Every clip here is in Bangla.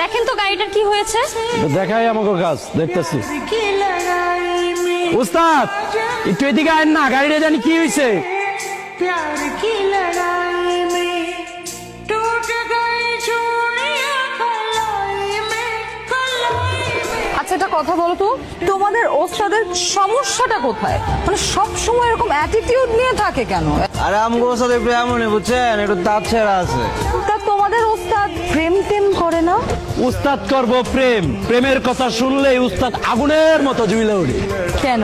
দেখেন তো গাড়িটার কি হয়েছে? দেখাই আমাকে কাজ দেখতেছি উস্তাদ একটু এদিকে আয় না গাড়িটা জানি কি হয়েছে? আচ্ছা একটা কথা বলো তো তোমাদের ওস্তাদের সমস্যাটা কোথায়? মানে সব সময় এরকম অ্যাটিটিউড নিয়ে থাকে কেন? আরে আমগো ওস্তাদ একটু এমনই বুঝছেন? একটু তাপ ছেড়া আছে। তা তোমাদের ওস্তাদ প্রেমতে করে না? উস্তাদ করব প্রেম। প্রেমের কথা শুনলেই উস্তাদ আগুনের মতো জুইলে ওঠে। কেন?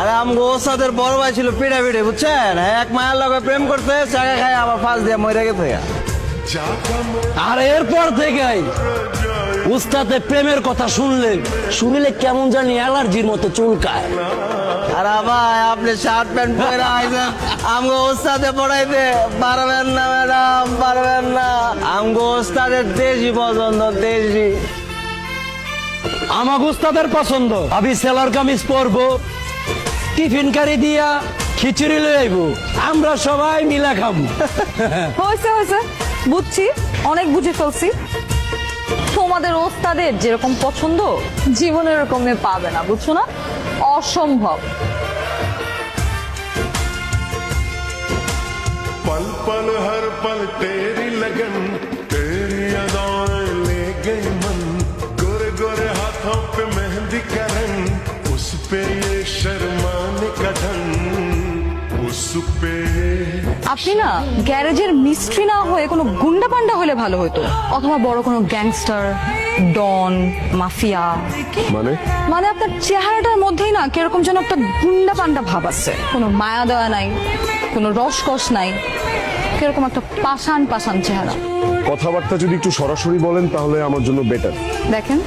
আরে আমগো ওস্তাদের বড় ভাই ছিল পিড়ে পিড়ে বুঝছেন এক মায়ের লগে প্রেম করতে চাকা খায় আবার ফাঁস দিয়ে মরে গেছে আর এরপর থেকেই উস্তাদে প্রেমের কথা শুনলে শুনলে কেমন জানি অ্যালার্জির মতো চুলকায়। আর ভাই আপনি শার্ট প্যান্ট পরে আইছেন আমগো ওস্তাদে পড়াইতে পারবেন না ম্যাডাম পারবেন আমগো ওস্তাদের দেশি পছন্দ দেশি। আমাকে উস্তাদের পছন্দ। আমি সেলার কামিজ পরবো টিফিন কারি দিয়া খিচুড়ি লই আইবো। আমরা সবাই মিলা খাব। হয়েছে হয়েছে। বুঝছি অনেক বুঝে ফেলছি। তোমাদের ওস্তাদের যেরকম পছন্দ জীবনে এরকম পাবে না বুঝছ না? অসম্ভব। पल पल, हर पल तेरी लगन, तेरी अदाएँ ले गई मन। गोरे गोरे हाथों पे मेहंदी करन, उस पे ये আপনি না গ্যারেজের মিস্ত্রি না হয়ে কোনো গুন্ডা পান্ডা হলে ভালো হতো অথবা বড় কোনো গ্যাংস্টার ডন মাফিয়া। মানে? মানে আপনার চেহারাটার মধ্যেই না কীরকম যেন একটা গুন্ডা পান্ডা ভাব আছে। কোনো মায়া দেওয়া নাই কোনো রসকস নাই। কীরকম একটা পাষাণ পাষাণ চেহারা। কথাবার্তা যদি একটু সরাসরি বলেন তাহলে আমার জন্য বেটার দেখেন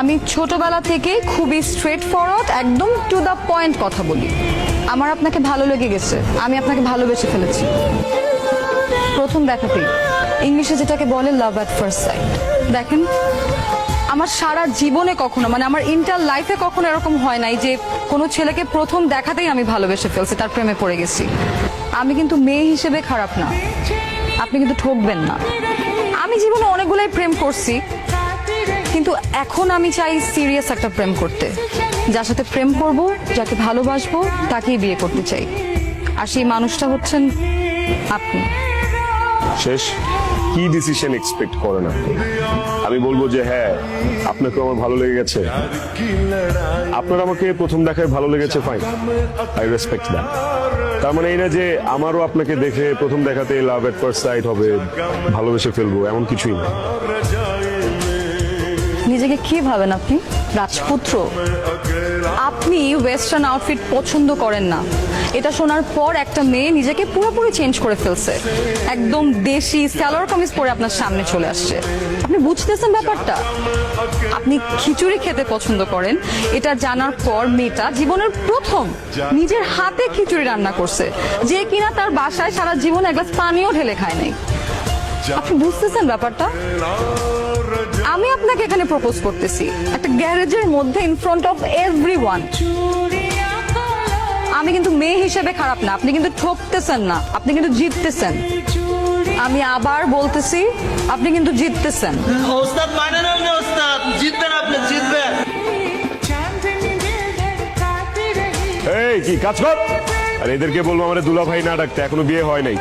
আমি ছোটবেলা থেকে খুবই স্ট্রেট ফরওয়ার্ড একদম টু দ্য পয়েন্ট কথা বলি। আমার আপনাকে ভালো লেগে গেছে আমি আপনাকে ভালোবেসে ফেলেছি। প্রথম দেখাতেই ইংলিশে যেটাকে বলে লাভ অ্যাট ফার্স্ট সাইট দেখেন আমার সারা জীবনে কখনো মানে আমার ইন্টার লাইফে কখনো এরকম হয় নাই যে কোনো ছেলেকে প্রথম দেখাতেই আমি ভালোবেসে ফেলছি, তার প্রেমে পড়ে গেছি। আমি কিন্তু মেয়ে হিসেবে খারাপ না। আপনি কিন্তু ঠকবেন না। আমি জীবনে অনেকগুলাই প্রেম করছি, কিন্তু এখন আমি চাই সিরিয়াস একটা প্রেম করতে। যার সাথে প্রেম করব, যাকে ভালোবাসবো, তাকেই বিয়ে করতে চাই। আর সেই মানুষটা হচ্ছেন আপনি। শেষ। কি ডিসিশন এক্সপেক্ট করেন আপনি? আমি বলব যে হ্যাঁ আপনাকে আমার ভালো লেগে গেছে। আপনার আমাকে প্রথম দেখায় ভালো লেগেছে ফাইন আই রেসপেক্ট দ্যাট তার মানে এই না যে আমারও আপনাকে দেখে প্রথম দেখাতে লাভ এট ফার্স্ট সাইট হবে, ভালোবেসে ফেলব, এমন কিছুই না। নিজেকে কি ভাবেন আপনি? রাজপুত্র। আপনি ওয়েস্টার্ন আউটফিট পছন্দ করেন না। এটা শোনার পর একটা মেয়ে নিজেকে পুরোপুরি চেঞ্জ করে ফেলছে। একদম দেশি স্যালোয়ার কামিজ পরে আপনার সামনে চলে আসছে। আপনি বুঝতেছেন ব্যাপারটা? আপনি খিচুড়ি খেতে পছন্দ করেন। এটা জানার পর মেয়েটা জীবনের প্রথম নিজের হাতে খিচুড়ি রান্না করছে। যে কিনা তার বাসায় সারা জীবন এক গ্লাস পানিও ঢেলে খায় নাই। আপনি বুঝতেছেন ব্যাপারটা? আমি আপনাকে এখানে প্রপোজ করতেছি। একটা গ্যারেজের মধ্যে ইন ফ্রন্ট অফ এভরি আমি কিন্তু মেয়ে হিসেবে খারাপ না আপনি কিন্তু ঠকতেছেন না আপনি কিন্তু জিততেছেন। আমি আবার বলতেছি আপনি কিন্তু জিততেছেন। ওস্তাদ আপনি ওস্তাদ জিতবেন আপনি জিতবেন। এই কি কাজ কর? আর এদেরকে বলব আমার দুলা ভাই না ডাকতে এখনও বিয়ে হয় নাই।